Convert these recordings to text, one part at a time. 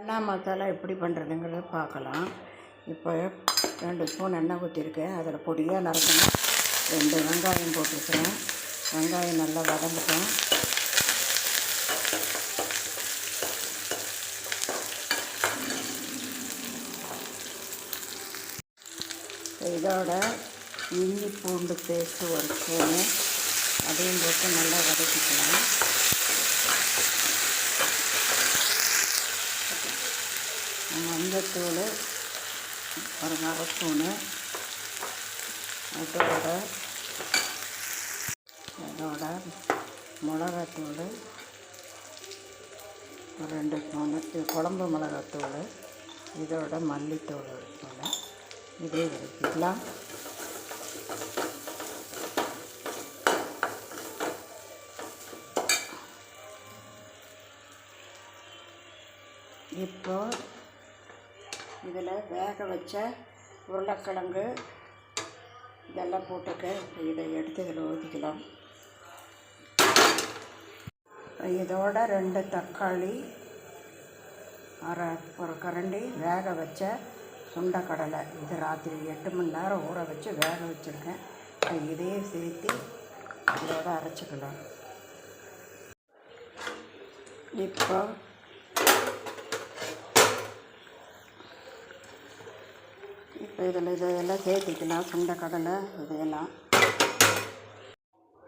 அண்ணா மசாலா எப்படி பண்ணுறதுங்கிறத பார்க்கலாம். இப்போ ரெண்டு ஸ்பூன் எண்ணெய் ஊற்றிருக்கேன் அதில் பொடியாக நறுக்கணும். ரெண்டு வெங்காயம் போட்டிருக்கிறேன் வெங்காயம் நல்லா வதங்கட்டும். இதோட இஞ்சி பூண்டு பேஸ்ட்டு ஒரு ஸ்பூனு. அதையும் போட்டு நல்லா வதக்கிக்கலாம். மஞ்சத்தூள் ஒரு அரை ஸ்பூனு அதோட அதோட மிளகாத்தூள் ஒரு ரெண்டு ஸ்பூனு இது குழம்பு மிளகாத்தூள் இதோட மல்லித்தூள் ஒரு ஸ்பூனு இதே வதக்கிக்கலாம். இப்போ இதில் வேக வச்ச உருளைக்கிழங்கு இதெல்லாம் போட்டுக்க. இதை எடுத்து இதில் ஊற்றிக்கலாம். இதோட ரெண்டு தக்காளி அரை ஒரு கரண்டி வேக வச்ச சுண்டைக்கடலை. இது ராத்திரி எட்டு மணி நேரம் ஊற வச்சு வேக வச்சுருக்கேன். இதையே இதையும் சேர்த்து இதோட அரைச்சிக்கலாம். இப்போ இதில் இதெல்லாம் சேர்த்திக்கலாம் சுண்டைக்கடலை இதையெல்லாம்.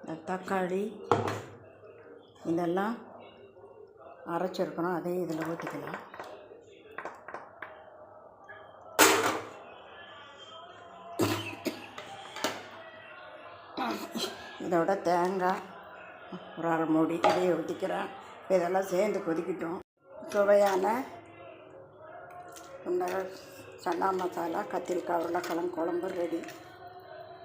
இந்த தக்காளி இதெல்லாம் அரைச்சிருக்கணும். அதையும் இதில் ஊற்றிக்கலாம். இதோட தேங்காய் ஒரு அரை மூடி இதையை ஊற்றிக்கிறேன். இதெல்லாம் சேர்ந்து கொதிக்கட்டும். சுவையான இந்த சன்னா மசாலா கத்திரிக்காய் உருளைக்கிழங்கு குழம்பு ரெடி